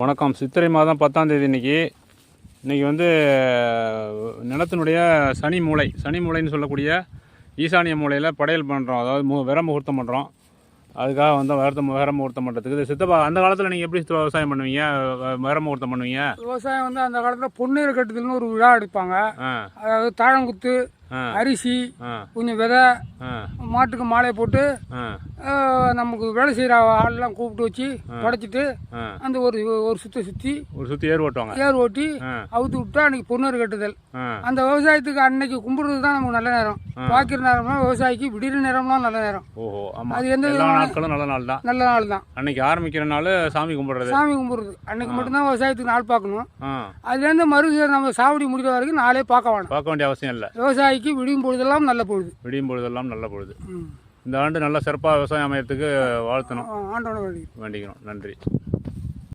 வணக்கம். சித்திரை மாதம் பத்தாம் தேதி இன்னைக்கு. இன்னைக்கு வந்து நிலத்தினுடைய சனி மூளை சனி மூளைன்னு சொல்லக்கூடிய ஈசானிய மூலையில் படையல் பண்ணுறோம் அதாவது மு விர முகூர்த்தம் பண்ணுறோம் அதுக்காக வந்து விரதம் விர முகூர்த்தம் பண்ணுறதுக்கு இது சித்தப்பா அந்த காலத்தில் நீங்கள் எப்படி விவசாயம் பண்ணுவீங்க? வ- விர முகூர்த்தம் பண்ணுவீங்க? விவசாயம் வந்து அந்த காலத்தில் பொன்னீர் கட்டுதல்னு ஒரு விழா எடுப்பாங்க. அதாவது தாழங்குத்து அரிசி கொஞ்சம் விதை மாட்டுக்கு மாலை போட்டு நமக்கு வேலை செய்கிற ஆள்லாம் கூப்பிட்டு வச்சு படைச்சிட்டு அந்த ஒரு ஒரு சுற்றி சுற்றி ஒரு சுற்றி ஏர் ஓட்டுவாங்க. ஏர் ஓட்டி அவுத்து விட்டா அன்னைக்கு பொன்னீர் கட்டுதல். அந்த விவசாயத்துக்கு அன்னைக்கு கும்பிடுறது தான் நமக்கு நல்ல நேரம். பாக்கிற நேரம்னா விவசாயிக்கு விடிற நேரம்லாம் நல்ல நேரம். அது எந்த நாட்களும் நல்ல நாள் தான். நல்ல நாள் தான். அன்னைக்கு ஆரம்பிக்கிற நாள் சாமி கும்பிடுறது. சாமி கும்பிடுறது. அன்னைக்கு மட்டும்தான் விவசாயத்துக்கு நாள் பார்க்கணும். அதுலேருந்து மறு நம்ம சாவடி முடிக்கிற வரைக்கும் நாளே பார்க்க வேணாம். பார்க்க வேண்டிய அவசியம் இல்லை. விவசாயிக்கு விடியும் பொழுதெல்லாம் நல்ல பொழுது. விடியும் பொழுதெல்லாம் நல்ல பொழுது. இந்த ஆண்டு நல்ல சிறப்பாக விவசாயம் அமையறதுக்கு வாழ்த்தணும். வேண்டிக்கிறோம். நன்றி.